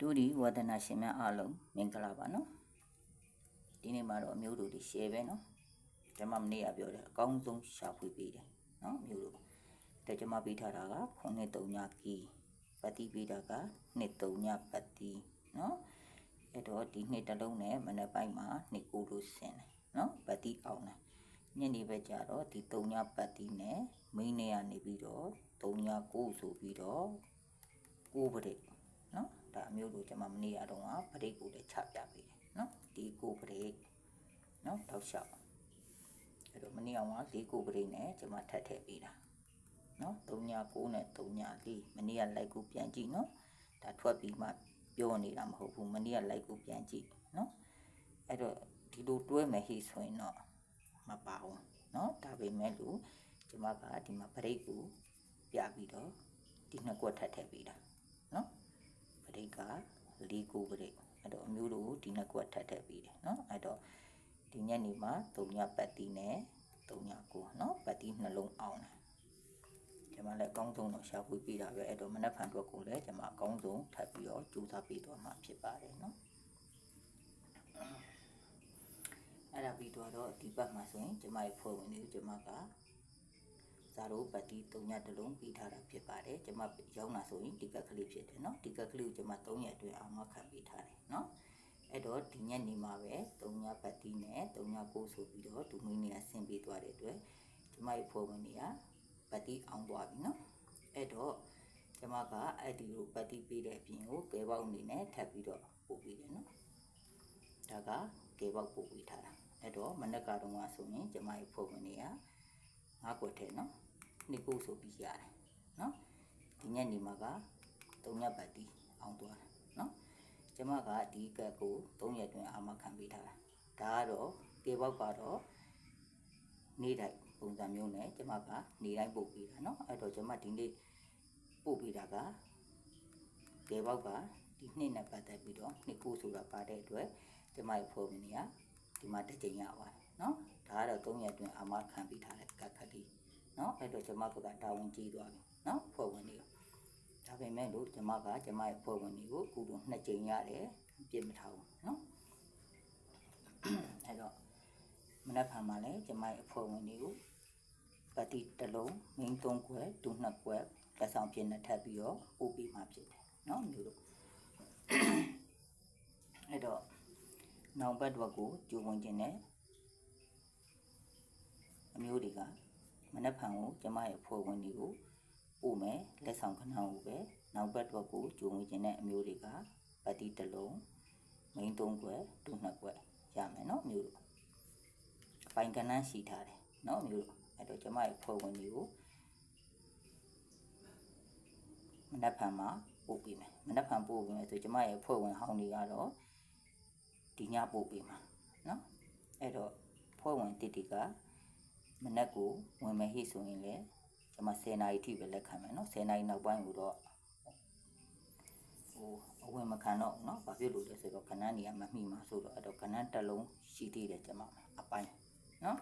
ဒုဒီဝဒနာရှင်များအားလုံးမင်္ဂလာပါနော်ဒီနေ့မှာတော့အမျိုးတို့ဒီ share ပဲနော်ကျွန်မမနေ့ကပြောတယ်အကောင်းဆုံးရှာဖွေပေးတယ်နော်အမျိုးတို့တဲ့ကျွန်မပေးထားတာက939ကီပတိပေးတာက239ပတိနော်အဲ့တော့ဒီနှစ်တစ်လုံးနဲ့မနေ့ပိုင်းမှာနှစ်ကိုလို့ဆင်တယ်နော်ပတိအောင်တယ်ညနေပဲကြတော့ဒီ39ပတိနဲ့မိန်းနေရနေပြီးတော့39ဆိုပြီးတော့ကိုပရိတ် နော်ဒါအမျိုးတို့ကျွန်မမနေ့ရတော့ကပရိတ်ကိုလည်းချပြပေးတယ်နော်ဒီကိုပရိတ်နော်တောက်လျှောက်အဲ့တော့မနေ့အောင်ကဒီကိုပရိတ်နဲ့ကျွန်မထပ်ထည့်ပေးတာနော်39နဲ့34မနေ့ကလိုက်ကိုပြန်ကြည့်နော်ဒါထွက်ပြီးမှပြောနေတာမဟုတ်ဘူးမနေ့ကလိုက်ကိုပြန်ကြည့်နော်အဲ့တော့ဒီလိုတွဲမယ်ဟိဆိုရင်တော့မပါဘူးနော်ဒါပေမဲ့လို့ကျွန်မကဒီမှာပရိတ်ကိုပြပြီးတော့ဒီနှစ်ကွက်ထပ်ထည့်ပေးတာနော်ပရိ တွေက၄ကိုကလေးအဲ့တော့အမျိုးတို့ဒီနှစ်ကွက်ထပ်ထပ်ပြီးတယ်နော်အဲ့တော့ဒီညနေမှာ၃ညပတ်တီနဲ့၃ညကိုနော်ပတ်တီနှလုံးအောင်တယ်ကျွန်မလည်းအကောင်းဆုံးတော့ရှာဖွေပြတာပဲအဲ့တော့မနက်ဖြန်အတွက်ကိုလည်းကျွန်မအကောင်းဆုံးထပ်ပြီးတော့စူးစမ်းပြီးတော့မှဖြစ်ပါတယ်နော်အဲ့ဒါပြီးတော့ဒီဘက်မှာဆိုရင်ကျွန်မရဲ့ဖွဲ့ဝင်တွေကိုကျွန်မက ဇာရိုပတ်တီ3ညတလုံးပြီးထားတာဖြစ်ပါတယ်ကျွန်မရောက်လာဆိုရင်ဒီကက်ကလေးဖြစ်တယ်เนาะဒီကက်ကလေးကိုကျွန်မ3ရက်အတွင်းအောင်မခံပေးထားတယ်เนาะအဲ့တော့ဒီညနေမှာပဲ3ညပတ်တီနဲ့3ညကိုဆိုပြီးတော့ဒူမင်းနေကဆင်ပေးသွားတဲ့အတွက်ကျွန်မရဲ့ဖွဲ့ဝင်တွေကပတ်တီအောင်သွားပြီเนาะအဲ့တော့ကျွန်မကအဲ့ဒီကိုပတ်တီပေးတဲ့အပြင်ကိုကဲပေါက်အနေနဲ့ထပ်ပြီးတော့ပို့ပေးတယ်เนาะဒါကကဲပေါက်ပို့ပေးထားတာအဲ့တော့မနက်ကတော့ဆိုရင်ကျွန်မရဲ့ဖွဲ့ဝင်တွေကငါးကွက်ထဲเนาะ နှစ်ပုတ်ဆိုပြီးရတယ်နော်ဒီညနေမှာက၃ညပတ်တီးအောင်သွားတာနော်ကျမကဒီကက်ကို၃ရက်တွင်းအာမခံပေးထားတာဒါကတော့ကေပေါက်ကတော့နေ့တိုင်းပုံစံမျိုးနဲ့ကျမကနေ့တိုင်းပို့ပေးတာနော်အဲ့တော့ကျမဒီနေ့ပို့ပေးတာကကေပေါက်ကဒီနှစ်နဲ့ပတ်သက်ပြီးတော့နှစ်ကိုဆိုတာပါတဲ့အတွက်ကျမရဲ့ဖုန်းမီနီကဒီမှာတစ်ချိန်ရပါတယ်နော်ဒါကတော့၃ရက်တွင်းအာမခံပေးထားတဲ့ကက်ကလေး နော်အဲ့တော့ကျွန်မဘက်ကတာဝန်ကြီးသွားပြီနော်ဖွဲ့ဝင်တွေကဒါပေမဲ့လို့ကျွန်မကကျွန်မရဲ့ဖွဲ့ဝင်တွေကိုကုလို့နှစ်ကြိမ်ရတယ်ပြစ်မထားဘူးနော်အဲ့တော့မနက်ဖြန်မှာလည်းကျွန်မရဲ့အဖွဲ့ဝင်တွေကိုပတိတလုံးမင်းသုံးခွဲဒူနှစ်ခွဲလက်ဆောင်ပြင်နဲ့ထပ်ပြီးတော့ပို့ပေးမှဖြစ်တယ်နော်မျိုးတို့အဲ့တော့နောက်ဘက်ဘက်ကိုကြိုးဝင်ခြင်းနဲ့အမျိုးတွေက မနက်ဖြန်ကိုကျမရဲ့ဖွဲ့ဝင်တွေကိုပို့မယ်လက်ဆောင်ခဏကိုပဲနောက်ဘက်တော့ကိုဂျုံဝင်ခြင်းတဲ့အမျိုးတွေကပတိတစ်လုံးမိန်းသုံးခွက်တူနှစ်ခွက်ရမယ်နော်မျိုးတို့အပိုင်ကဏ္ဍရှိထားတယ်နော်မျိုးတို့အဲ့တော့ကျမရဲ့ဖွဲ့ဝင်တွေကိုမနက်ဖြန်မှာပို့ပေးမယ်မနက်ဖြန်ပို့ပေးမယ်ဆိုကျမရဲ့ဖွဲ့ဝင်ဟောင်းတွေကတော့ဒီညပို့ပေးမှာနော်အဲ့တော့ဖွဲ့ဝင်တစ်တီက မနက်ကိုဝင်မယ်ဟိဆိုရင်လည်းကျွန်မ10နာရီထိပဲလက်ခံမယ်နော်10နာရီနောက်ပိုင်းကိုတော့ဟိုအဝင်မခံတော့နော်ဘာဖြစ်လို့လဲဆိုတော့ခဏနေရမမိမှာဆိုတော့အဲ့တော့ခဏတစ်လုံးရှိသေးတယ်ကျွန်မအပိုင်းနော်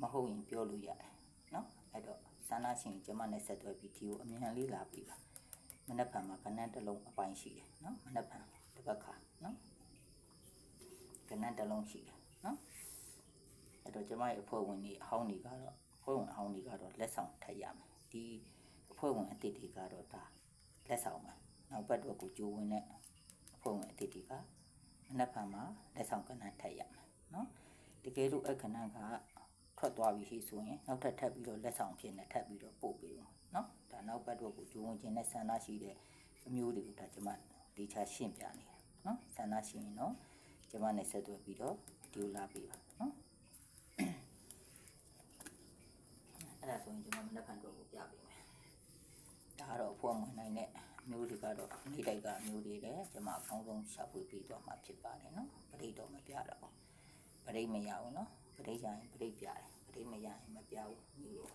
မဟုတ်ရင်ပြောလို့ရတယ်နော်အဲ့တော့ဆန္ဒရှင်ကျွန်မနဲ့ဆက်သွယ်ပြီးဒီကိုအမြန်လေးလာပြီးပါမနက်ဖြန်မှာခဏတစ်လုံးအပိုင်းရှိတယ်နော်မနက်ဖြန်တစ်ပတ်ခါနော်ခဏတစ်လုံးရှိတယ်နော် အဲ့တော့ကျမရဲ့အဖွဲ့ဝင်တွေအဟောင်းတွေကတော့အဖွဲ့ဝင်အဟောင်းတွေကတော့လက်ဆောင်ထပ်ရမယ်ဒီအဖွဲ့ဝင်အသစ်တွေကတော့ဒါလက်ဆောင်မယ်နောက်ဘက်တော့ကိုကြိုးဝင်တဲ့အဖွဲ့ဝင်အသစ်တွေကမနက်ဖြန်မှာလက်ဆောင်ကဏ္ဍထပ်ရမယ်နော်တကယ်လို့အခဏကထွက်သွားပြီဆိုရင်နောက်ထပ်ထပ်ပြီးတော့လက်ဆောင်ဖြစ်နေထပ်ပြီးတော့ပို့ပေးဦးနော်ဒါနောက်ဘက်တော့ကိုကြိုးဝင်ခြင်းနဲ့ဆန္ဒရှိတဲ့အမျိုးတွေကိုဒါကျမတေချာရှင်းပြနေတယ်နော်ဆန္ဒရှိရင်တော့ကျမနဲ့ဆက်သွယ်ပြီးတော့ဒီလိုလာပေးပါနော် အဲ့ဒါ ဆိုရင်ကျွန်တော်မနက်ဖြန်တော့ကိုပြပေးမယ်ဒါကတော့ဖွင့်ဝင်နိုင်တဲ့မျိုးတွေကတော့နေ့တိုက်ကမျိုးတွေလည်းကျွန်မအကောင်းဆုံးရှာဖွေပြီးတော့မှဖြစ်ပါတယ်နော်ပရိတ်တော့မပြတော့ဘူးပရိတ်မရဘူးနော်ပရိတ်ရရင်ပရိတ်ပြတယ်ပရိတ်မရရင်မပြဘူးမျိုးတော့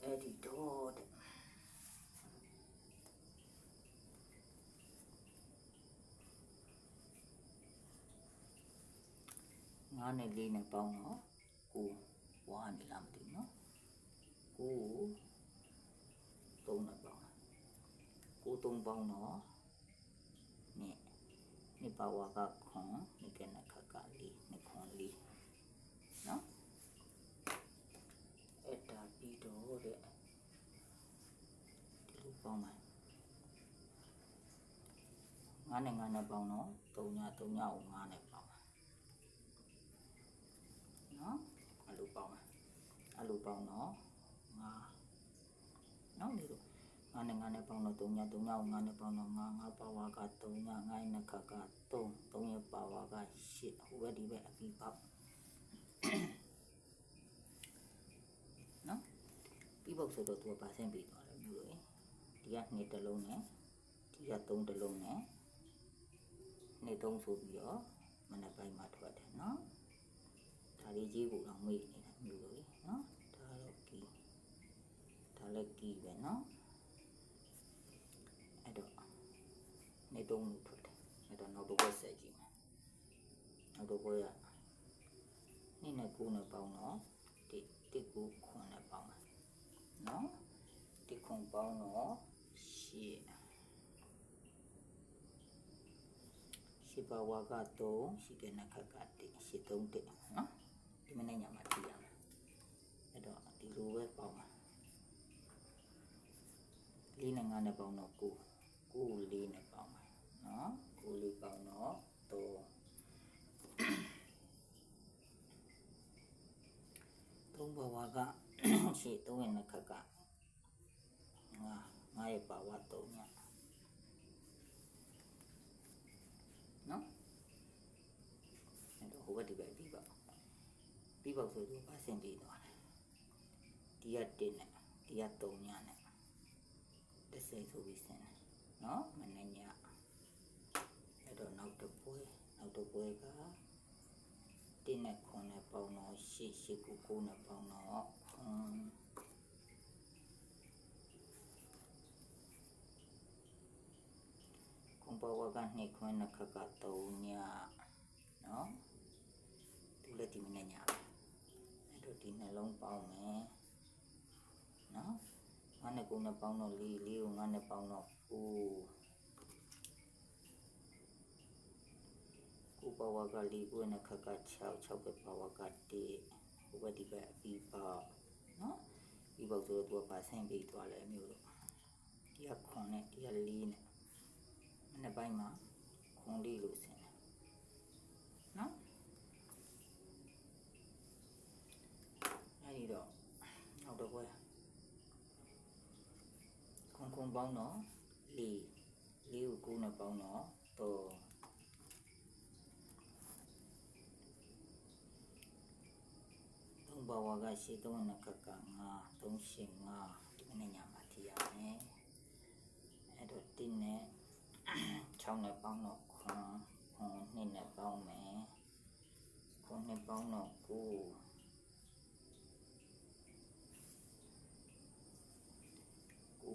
အဲ့ဒီတော့တဲ့ငါးနဲ့လေးနဲ့ပေါင်းတော့ ကိုဝါနေလားမသိဘူးနော်ကိုသုံးနဲ့ပေါင်းတာ3ပေါင်းတော့နှစ်နှစ်ပါဝါကခွန်နှစ်ကနခကလေးနှစ်ခွန်လေးနော်အဲ့ဒါပြီးတော့တဲ့ဒီလိုပေါင်းမယ်ငါးနဲ့ငါးနဲ့ပေါင်းတော့3ည3ညကိုငါးနဲ့ပေါင်းမယ်နော်အဲ့လို ပေါင်းမယ်အဲ့လိုပေါင်းတော့ငါးနော်ဒီလိုငါနဲ့ငါနဲ့ပေါင်းတော့3ည3ညကိုငါနဲ့ပေါင်းတော့ငါငါပါဝါက3ညငါရဲ့နှစ်ခါက3 3ရဲ့ပါဝါက8ဟိုဘက်ဒီဘက်အပြီးပေါက်နော်ပြီးပေါက်ဆိုတော့သူကပါဆင့်ပြီးသွားတယ်မျိုးလေဒီက2တစ်လုံးနဲ့ဒီက3တစ်လုံးနဲ့2 3ဆိုပြီးတော့မနက်ပိုင်းမှာထွက်တယ်နော် ဒါလေးကြီးဖို့တော့မေ့နေတာမျိုးလေနော်ဒါတော့ကီဒါလည်းကီပဲနော်အဲ့တော့နေတုံးလို့ထွက်တယ်အဲ့တော့နောက်တစ်ခွက်ဆက်ကြည့်မယ်နောက်တစ်ခွက်ကနှစ်နဲ့ကိုးနဲ့ပေါင်းတော့တိတိကိုခွန်နဲ့ပေါင်းမယ်နော်တိခွန်ပေါင်းတော့ရှစ်ရှစ်ပါဝါက3ရှိကနခကတိရှစ်3တိနော်ဒီ မနေ့ညမှာကြည့်ရမယ်အဲ့တော့ဒီလိုပဲပေါင်းမယ်လေးနဲ့ငါးနဲ့ပေါင်းတော့ကိုးကိုလေးနဲ့ပေါင်းမယ်နော်ကိုလေးပေါင်းတော့တော့သုံးဘဝကရှေ့သုံးရဲ့နှစ်ခက်ကငါငါရဲ့ပါဝါသုံးညနော်အဲ့တော့ဟိုဘက်ဒီဘက် ပြီးပါပြီးပါဆိုတော့ပါစင်ပြီးသွားတယ်ဒီကတင်းနဲ့ဒီကသုံးညနဲ့တစ်စိမ့်ဆိုပြီးစင်တယ်နော်မနေ့ညအဲ့တော့နောက်တစ်ပွဲနောက်တစ်ပွဲကတင်းနဲ့ခွန်နဲ့ပေါင်းတော့ရှစ်ရှစ်ကိုကိုနဲ့ပေါင်းတော့ခွန်ခွန်ပေါ်ဝကနှစ်ခွန်းနှစ်ခက်က3ညနော်သူလည်းဒီမနေ့ညပဲအဲ့ တော့ဒီနှလုံးပေါင်းမယ်နော်ငါနဲ့ကိုနဲ့ပေါင်းတော့လေးလေးကိုငါနဲ့ပေါင်းတော့ကိုကိုပါဝါကလေးကိုနဲ့ခက်က6 6ပဲပါဝါက1ဟိုဘက်ဒီဘက်အပြီးပါနော်ပြီးပေါ့ဆိုတော့သူကပါဆင်းပြီးသွားလဲအမျိုးလို့ဒီကခွန်နဲ့ဒီကလေးနဲ့မနေ့ပိုင်းမှာခွန်လေးလို့ဆင်း ပေါင်းတော့၄၄ကို9နဲ့ပေါင်းတော့3ဘဝကရှိသုံးနကကငါ3ရှင်ငါဒီနေ့ညမှာကြည့်ရမယ်အဲ့တော့တင်းနဲ့6နဲ့ပေါင်းတော့9 9နဲ့ပေါင်းမယ်9နဲ့ပေါင်းတော့9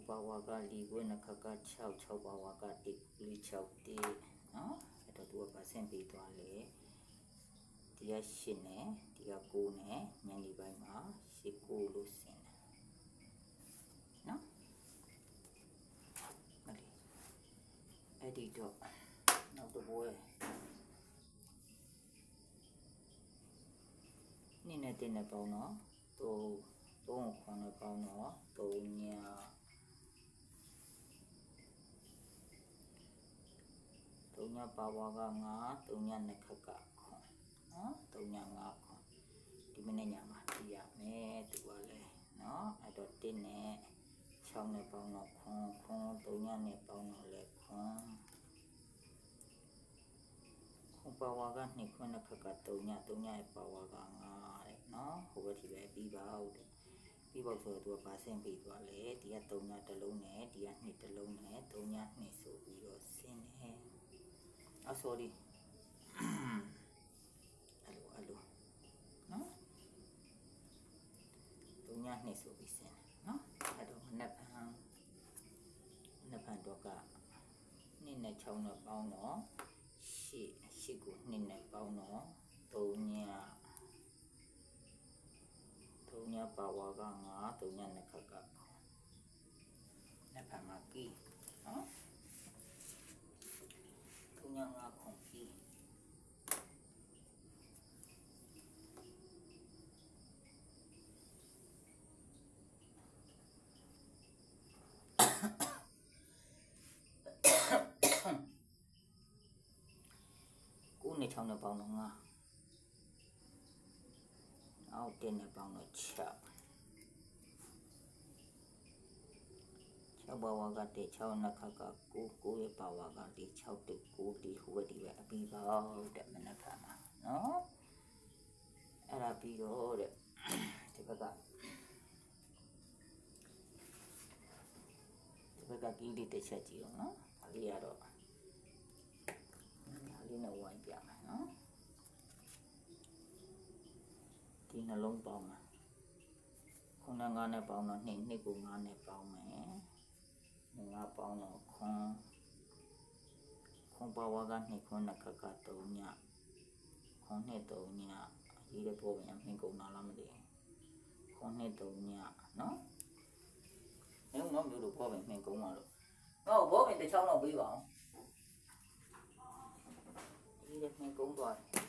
ပါဝါကလီဝဲနခက6 6ပါဝါကတိလီ6တိနော်အဲ့တော့သူကပါဆင့်ပေးသွားလေဒီက8နဲ့ဒီက9နဲ့ညနေပိုင်းမှာ8 9လို့ဆင်းတယ်နော်မလေးအဲ့ဒီတော့နောက်တော့ဘွဲနင်းနဲ့တင်းနဲ့ပေါင်းတော့3 3ခွန်နဲ့ပေါင်းတော့3ည တုံ ညာပါဝါက9တုံညာနှစ်ခက်ကခွန်နော်တုံညာ9ခွန်ဒီမနေ့ညမှာကြည့်ရမယ်သူကလည်းနော်အဲ့တော့1နဲ့6နဲ့ပေါင်းတော့ခွန်ခွန်တုံညာနဲ့ပေါင်းတော့လည်းခွန်ခွန်ပါဝါက2ခွန်နှစ်ခက်ကတုံညာတုံညာရဲ့ပါဝါက9တဲ့နော်ဟိုဘက်ဒီပဲပြီးပါဦးတဲ့ပြီးပေါ့ဆိုတော့သူကပါဆင့်ပြီးသွားလေဒီကတုံညာတစ်လုံးနဲ့ဒီက2တစ်လုံးနဲ့တုံညာ2ဆိုပြီးတော့ဆင်းတယ် Ah, sorry. အဲ့လိုအဲ့လိုနော်သူညနေဆိုပြီးစင်တယ်နော်အဲ့တော့မနက်ဖြန်မနက်ဖြန်တော့ကနှစ်နဲ့6နဲ့ပေါင်းတော့ရှစ်ရှစ်ကိုနှစ်နဲ့ပေါင်းတော့3ည3ညပါဝါက9 3ညနှစ်ခက်က9နက်ဖြန်မှာကီနော် ကိုနဲ့6နဲ့ပေါင်းတော့9အောက်တင်နဲ့ပေါင်းတော့6 6ဘာဝကတည်း6နှစ်ခါက9 9ရဲ့ဘာဝကတည်း6တည်း9တည်းဟိုဘက်ဒီပဲအပြီးပါတဲ့မနက်ခါမှာနော်အဲ့ဒါပြီးတော့တဲ့ဒီဘက်ကဒီဘက်ကကီးလေးတစ်ချက်ကြည့်အောင်နော်ဒါလေးကတော့ဒါလေးနဲ့ဝိုင်းပြမယ်နော်ဒီနှလုံးပေါင်းမှာခုနက9နဲ့ပေါင်းတော့2 2ကို9နဲ့ပေါင်းမယ် ငါပေါင်းတော့ခွန်ခွန်ပါဝါကနှစ်ခွန်းနှစ်ခါက3ညခွန်နှစ်3ညရေးတဲ့ပေါ်ပြန်မင်းကုန်တာလားမသိဘူးခွန်နှစ်3ညနော်အဲ့တော့မျိုးတို့ပေါ်ပြန်မင်းကုန်ပါတော့တော့ဘောပြန်တစ်ချောင်းတော့ပေးပါအောင်ရေးတဲ့မင်းကုန်သွားတယ်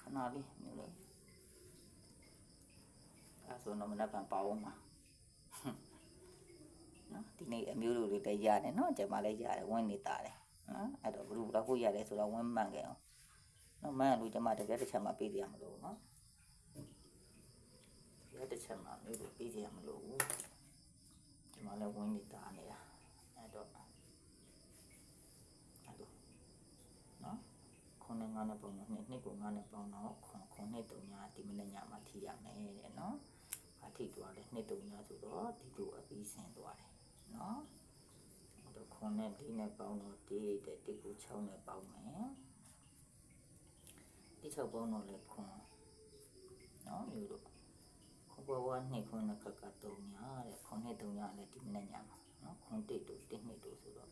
ခဏလေးမျိုးလေးအဲ့ဆိုတော့မနက်ပြန်ပါအောင်ပါ နော်ဒီနေ့အမျိုးလူတွေလည်းရတယ်နော်ကျွန်မလည်းရတယ်ဝင်းနေတာတယ်နော်အဲ့တော့ဘလူတော့ကိုရတယ်ဆိုတော့ဝင်းမှန်ခဲ့အောင်နော်မှန်လို့ကျွန်မတကယ်တစ်ချက်မှပေးပြရမလို့နော်ဒီတစ်ချက်မှမျိုးတွေပေးပြရမလို့ကျွန်မလည်းဝင်းနေတာနေတာအဲ့တော့အဲ့တော့နော်ခုနှစ်ငါးနဲ့ပုံတော့နှစ်နှစ်ကိုငါးနဲ့ပုံတော့ခုခုနှစ်တုံညာဒီမနေ့ညမှာထိရမယ်တဲ့နော်အထိသွားတယ်နှစ်တုံညာဆိုတော့ဒီလိုအပြီးဆင်သွားတယ် နော်တော့ခုနဲ့ဒီနဲ့ပေါင်းတော့ဒီတဲ့ဒီကို6နဲ့ပေါင်းမယ်ဒီ6ပေါင်းတော့လေခွန်နော်မျိုးတို့ခုဘဝနှစ်ခွန်နှစ်ခက်က3ညတဲ့ခွန်နဲ့3ညလည်းဒီမနေ့ညမှာနော်ခွန်တိတ်တို့တစ်နှစ်တို့ဆိုတော့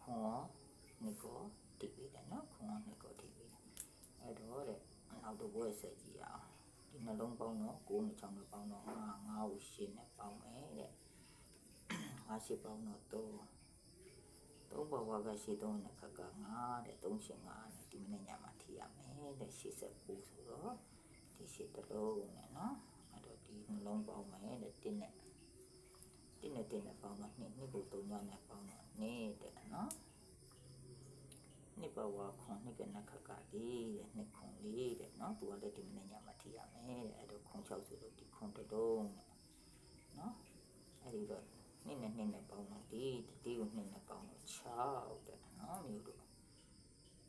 ခွန်ရောနှစ်ကိုတိပေးတယ်နော်ခွန်ရောနှစ်ကိုတိပေးတယ်အဲ့တော့တဲ့နောက်တော့ဘယ်ဆက်ကြည့်အောင်ဒီနှလုံးပေါင်းတော့9နဲ့6နဲ့ပေါင်းတော့5 5ကို8နဲ့ပေါင်းမယ်တဲ့ ငါရှိပေါင်းတော့3 3ဘဝကရှိ3နဲ့ခက်က9တဲ့3ရှင်9နဲ့ဒီမနေ့ညမှာထိရမယ်တဲ့89ဆိုတော့ဒီရှိတလုံးနဲ့နော်အဲ့တော့ဒီနှလုံးပေါင်းမယ်တဲ့တင်းနဲ့တင်းနဲ့တင်းနဲ့ပေါင်းတော့2နှစ်ကို3ညနဲ့ပေါင်းတော့နေတဲ့နော်နှစ်ဘဝခွန်နှစ်ကနခက်ကလေးတဲ့နှစ်ခွန်လေးတဲ့နော်သူကလည်းဒီမနေ့ညမှာထိရမယ်တဲ့အဲ့တော့ခွန်6ဆိုတော့ဒီခွန်တလုံးနဲ့နော်အဲ့ဒီတော့ နှစ်နဲ့နှစ်နဲ့ပေါင်းတော့ဒီဒီကိုနှစ်နဲ့ပေါင်းတော့6တဲ့နော်မျိုးတို့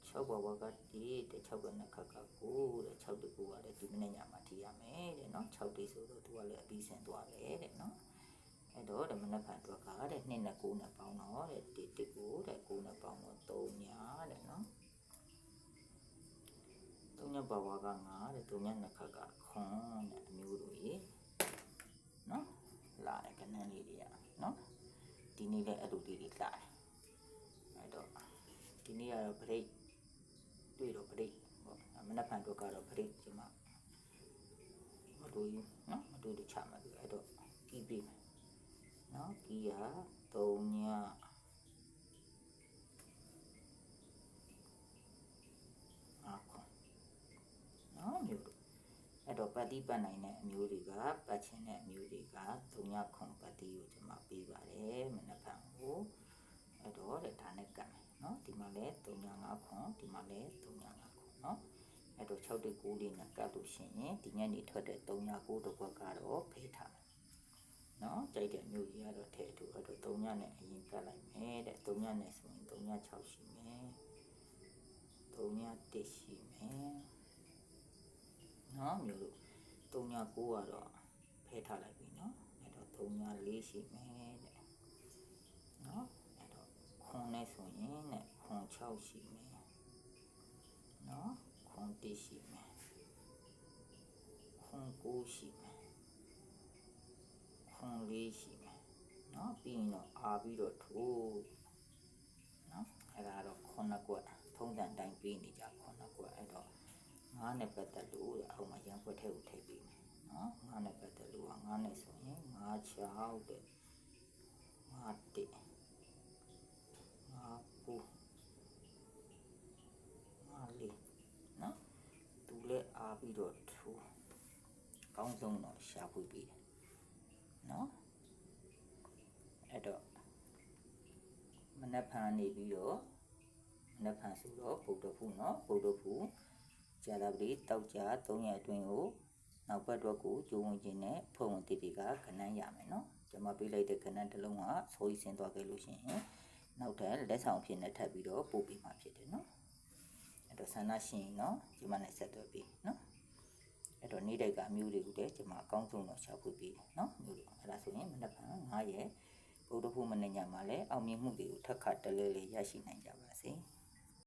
6ဘဝကဒီတဲ့6ကနှစ်ခါက9တဲ့6တကူကလည်းဒီမနေ့ညမှာထိရမယ်တဲ့နော်6တိဆိုတော့သူကလည်းအပြီးဆင်သွားတယ်တဲ့နော်အဲ့တော့ဓမ္မနဖန်တွက်ကတဲ့နှစ်နဲ့9နဲ့ပေါင်းတော့တဲ့ဒီတကူတဲ့9နဲ့ပေါင်းတော့3ညာတဲ့နော်3ညဘဝက9တဲ့3ညနှစ်ခါကခွန်တဲ့အမျိုးတို့ရေနော်လာတဲ့ကနန်းလေးတွေက နော်ဒီနေ့လည်းအဲ့လိုလေးတွေလာတယ်အဲ့တော့ဒီနေ့ကတော့ break တွေ့တော့ break ပေါ့မနက်ဖြန်တော့ကတော့ break ဒီမှာမတူဘူးနော်မတူလို့ချမှာပြီအဲ့တော့ကီးပြီမယ်နော်ကီးရ3ညအခုနော်မျိုးတို့ အဲ့ တော့ပတ်တိပတ်နိုင်တဲ့အမျိုးတွေကပတ်ချင်တဲ့အမျိုးတွေက3ညခွန်ပတ်တိကိုကျွန်မပေးပါတယ်မနက်ဖြန်ကိုအဲ့တော့တဲ့ဒါနဲ့ကတ်မယ်နော်ဒီမှာလည်း3ည5ခွန်ဒီမှာလည်း3ည5ခွန်နော်အဲ့တော့6တိ9လေးနဲ့ကတ်လို့ရှိရင်ဒီညနေထွက်တဲ့3ည9တစ်ခွက်ကတော့ဖေးထားမယ်နော်ကြိုက်တဲ့မျိုးကြီးကတော့ထည့်တူအဲ့တော့3ညနဲ့အရင်ကတ်လိုက်မယ်တဲ့3ညနဲ့ဆိုရင်3ည6ရှိမယ်3ည1ရှိမယ် နော်မျိုးလို့3ည9ကတော့ဖဲထားလိုက်ပြီနော်အဲ့တော့3ည4ရှိမယ်တဲ့နော်အဲ့တော့ခွန်နဲ့ဆိုရင်နဲ့ခွန်6ရှိမယ်နော်ခွန်1ရှိမယ်ခွန်9ရှိမယ်ခွန်4ရှိမယ်နော်ပြီးရင်တော့အာပြီးတော့ထိုးနော်အဲ့ဒါတော့ခုနှစ်ကွက်ထုံးစံတိုင်းပြီးနေကြခုနှစ်ကွက်အဲ့တော့ ငါးနဲ့ပတ်သက်လို့တဲ့အောက်မှာရံပွက်ထဲကိုထည့်ပေးမယ်နော်ငါးနဲ့ပတ်သက်လို့ကငါးနဲ့ဆိုရင်ငါးချောက်တဲ့ငါးတစ်ငါးကိုငါးတော့ထိုးအကောင်းဆုံးတော့ရှာဖွေပေးတယ်နော်အဲ့တော့မနက်ဖြန်နေပြီးတော့မနက်ဖြန်ဆိုတော့ဗုဒ္ဓဖူးနော်ဗုဒ္ဓဖူး ကြာတာပတိတောက်ကြ3ရက်အတွင်းကိုနောက်ဘက်တော့ကိုကျိုးဝင်ခြင်းနဲ့ဖွဲ့ဝင်တိတိကခဏန်းရမယ်နော်ကျွန်မပေးလိုက်တဲ့ခဏန်းတစ်လုံးကဆိုးရီဆင်းသွားခဲ့လို့ရှိရင်နောက်ထပ်လက်ဆောင်ဖြစ်နေထပ်ပြီးတော့ပို့ပေးမှာဖြစ်တယ်နော်အဲ့တော့ဆန္ဒရှင်ရင်နော်ကျွန်မနဲ့ဆက်သွယ်ပြီးနော်အဲ့တော့နေ့တိုက်ကမျိုးတွေကိုတည်းကျွန်မအကောင်းဆုံးတော့ရှာဖွေပြီးတယ်နော်မျိုးတွေအဲ့ဒါဆိုရင်မနက်ဖြန်9ရက်ဗုဒ္ဓဖူးမနေ့ညမှာလည်းအောင်မြင်မှုတွေကိုထပ်ခါတလဲလဲရရှိနိုင်ကြပါစေ။